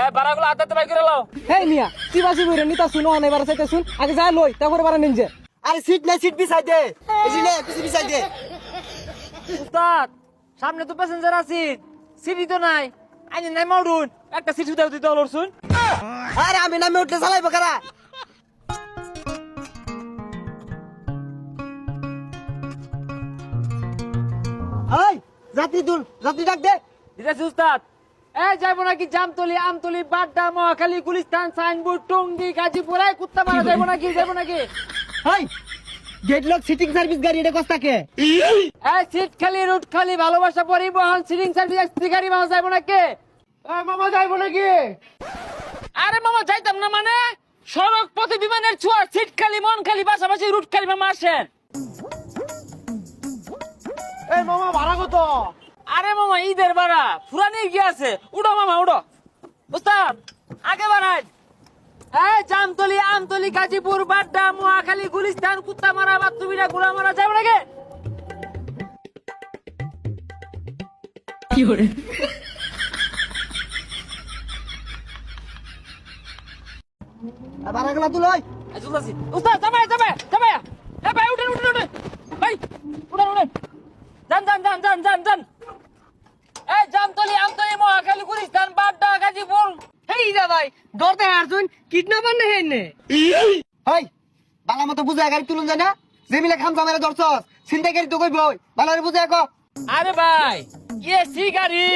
এ বারাগুলো আদাতে by করে লাও হেই মিয়া বইরে নিতা শুনো অনেক বার চাইতে শুন। আগে যা লই তারপরে বারা নিন যে। আরে সিট নাই সিট বিছাই দে। এই নে পিছে বিছাই দে। উস্তাদ সামনে তো প্যাসেঞ্জার আছে। সিটি তো নাই। আইনে নাই মাউডুন একটা সিট দাও দিতে হলো আরে আমি নামে উঠলে চালাইবো কারা? এই যাত্রী যাত্রী ডাক দে। দিতেছি উস্তাদ। এ যাইবো নাকি জামতলি আমতলি বাড্ডা মহাখালী গুলিস্তান সাইনবোর্ড টঙ্গি গাজীপুর এই কুত্তা মারা যাইবো নাকি যাইবো নাকি? হাই গেট লক সিটিং সার্ভিস গাড়ি এটা কস্তাকে এই সিট খালি রুট খালি ভালোবাসা পরিবহন সিটিং সার্ভিস এক্সট্রি গাড়ি মামা যাইবো নাকি? মামা যাইবো নাকি? আরে মামা যাইতাম না মানে? সড়ক পথে বিমানের ছোঁয়া সিট খালি মন খালি পাশাপাশি রুট খালি মামা আসেন। এই মামা ভাড়া কত? আরে মামা ঈদের বাড়া। ফুরানি কি আছে? উড়ো মামা উড়ো উস্তাদ আগে বাড়াই এই জামতলি আমতলি গাজীপুর বাড্ডা মহাখালী গুলিস্তান কুত্তামারা বাতুবিরা গুড়ামারা যাবে নাকি? ভাড়া গেলা তুই লই এই চলতেছি। উস্তাদ যাবে যাবে যাবে এ ভাই উঠেন উঠেন উঠেন ভাই উঠেন উঠেন যান যান যান যান যান যান এই জামতলি আমতলি বাড্ডা গাজীপুর হেই যা ভাই ডরতে হারছুন কিডন্যাপার না হেন হাই বালা মতো বুঝায় গাড়ি তুলুন যায় না যে মিলে খাম জামেরা ধরছস চিন্তাই গাড়ি তো ভালো করে বুঝায় কো। আরে ভাই এসি গাড়ি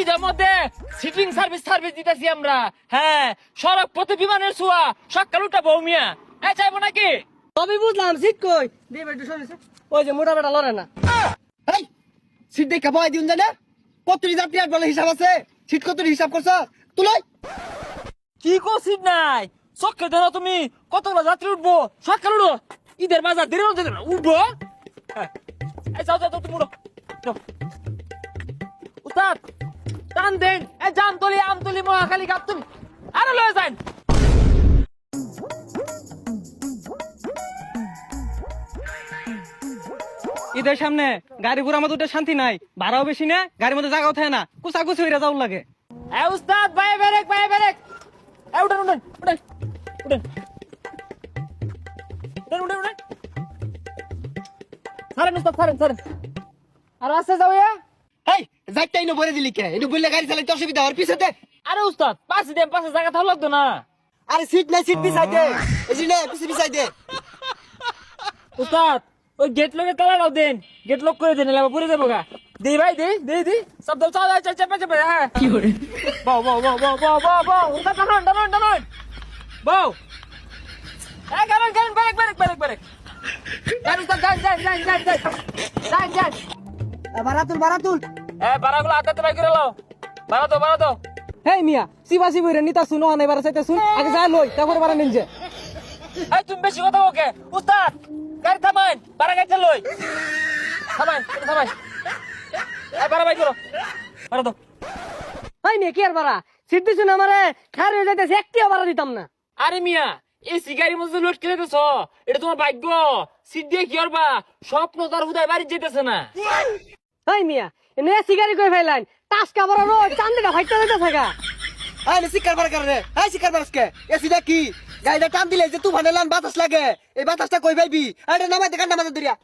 ঈদের মধ্যে সিটিং সার্ভিস সার্ভিস দিতেছি আমরা। হ্যাঁ সড়ক পথে বিমানের ছোঁয়া সকাল উঠা বৌমিয়া এ চাইব নাকি? তবে বুঝলাম সিট কই? দে বেটু শুনেছে ওই যে মোটা বেটা লড়ে না। এই সিট দেখা বয় দিউন যায় না যাত্রী আর বলে হিসাব আছে। সিট কত হিসাব তুলাই। কি নাই তুমি। কতগুলো যাত্রী উঠবো? সকাল উঠো। ঈদের বাজার দেরি হতে উঠবো? হ্যাঁ। এই যাও যাও তুমি উঠো। উস্তাদ, টান দেন। এ জামতলি, আমতলি, মহাখালী, গাবতলি। আরে লয়ে যান। ঈদের সামনে গাড়ি ঘোড়া মতো উঠে শান্তি নাই ভাড়াও বেশি না গাড়ির মধ্যে জায়গাও থাকে না কুচাকুচি হইরা যাও লাগে। এ উস্তাদ ভাই বেরেক ভাই বেরেক এ উঠেন উঠেন উঠেন উঠেন। উঠেন উঠেন উঠেন। ছাড়েন উস্তাদ ছাড়েন ছাড়েন। আর আসতে যাও ইয়া এই যাইতে ইনো দিলি কে? ইনো বললে গাড়ি চালাইতে অসুবিধা হওয়ার পিছতে। আরে উস্তাদ পাশে দেন পাশে জায়গা থাকল লাগতো না। আরে সিট নাই সিট বিছাই দে। এই পিছে বিছাই দে। উস্তাদ ওই গেট লকে তালা দাও দেন। গেট লক করে দেন এলাকা পুরে যাব গা। দে ভাই দে দে দে সব দাও চাও চাও চেপে চেপে হ্যাঁ। কি করে? বাও বাও বাও বাও বাও বাও বাও উস্তাদ টানুন টানুন টানুন বাও এ গান গান ব্রেক ব্রেক ব্রেক ব্রেক। গান উস্তাদ গান গান গান গান গান গান গান ভাড়া তুল ভাড়া তুল এ বারাগুলো আদাতে বাই করে লাও বারা দাও বারা দাও। হেই মিয়া চিবাসি বইরে নিতা শুনো অনেক বার চাইতে শুন। আগে যা লই তারপরে বারা নিন যে। এই তুমি বেশি কথা ওকে উস্তাদ! গাড়ি থামাইন বারা গাড়ি চালুই থামাইন এটা থামাইন। এই বাই করো বারা দাও হাই মিয়া কি আর সিট দিছুন আমারে? খার হয়ে যাইতেছে একটিও বারা দিতাম না। আরে মিয়া এই সিগারি মধ্যে লোড খেলে দিছ এটা তোমার ভাগ্য। সিট দিয়ে কি করবা? স্বপ্ন তার হুদায় বাড়ি যেতেছে না। হাই মিয়া এনে সিগারি কই ফাইলাইন টাসকা বড় রো চান্দিটা ফাইটা দিতে থাকা এই নে শিকার বার করে এই শিকার বারসকে এসিটা কি? গাড়িটা টান দিলে যে তুফানে লান বাতাস লাগে। এই বাতাসটা কই পাইবি আরে নামাই দে কান্না মাথা দরিয়া।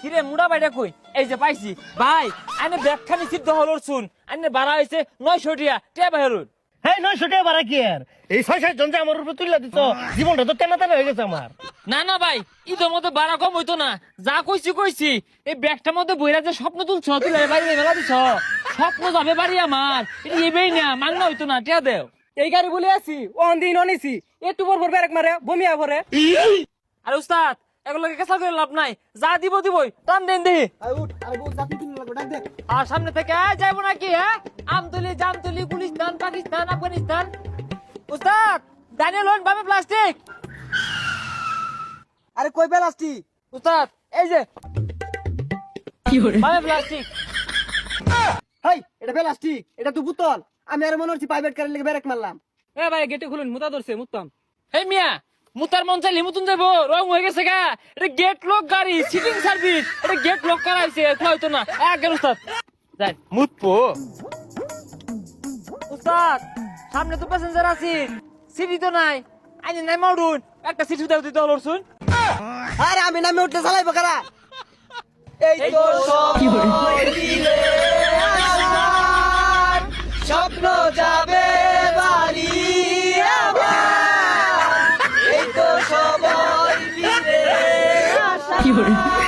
কিরে মুড়া বাইটা কই? এই যে পাইছি। ভাই আইনে ব্যাগখানি সিদ্ধ হলোর শুন আইনে বাড়া হয়েছে নয়শো টিয়া। টিয়া বাহেরুন হ্যাঁ নয়শো টাকা ভাড়া কি আর? এই ছয় সাত জন যে আমার উপরে তুলে দিত জীবনটা তো তেনা তেনা হয়ে গেছে আমার। না না ভাই ঈদের মধ্যে বাড়া কম হইতো না। যা কইছি কইছি। এই ব্যাগটার মধ্যে বইরা যে স্বপ্ন তুলছ তুলে বাড়ি মেলা দিছ। স্বপ্ন যাবে বাড়ি আমার। এটা এবেই না মাংনা হইতো না টিয়া দেও। এই গাড়ি বলে আছি অন দিন অনিছি। একটু পর পর ব্যারেক মারে বমিয়া ভরে আরে উস্তাদ এগুলোকে কেসা করে লাভ নাই। যা দিব দিবই টান দেন দেহি। আরে উঠ আরে বহুত যাত্রী তুলে লাগবে ডাক দে। আর সামনে থেকে আয় যাইবো নাকি হ্যাঁ আমতলি জামতলি গুলিস্তান পাকিস্তান আফগানিস্তান। উস্তাদ দানিয়েল হন ভাবে প্লাস্টিক। আরে কই পেলাসটি উস্তাদ এই যে। প্লাস্টিক। হেই এটা প্লাস্টিক এটা তো বোতল। আমি আর মনে হচ্ছে প্রাইভেট কারের লেগে ব্রেক মারলাম। এ ভাই গেটে খুলুন মুতা ধরছে মুতাম এই মিয়া মুতার মন চাইলে মুতুন যাব রং হয়ে গেছে গা। এটা গেট লক গাড়ি সিটিং সার্ভিস এটা গেট লক করা হয়েছে হয়তো না। এক গেল উস্তাদ যাই। মুতপো উস্তাদ সামনে তো প্যাসেঞ্জার আছে। সিটি তো নাই। আইনে নাই মাউডুন একটা সিট উঠাও দিতে হলো শুন আরে আমি নামে উঠলে চালাইবো কারা? এই তো সময় 有人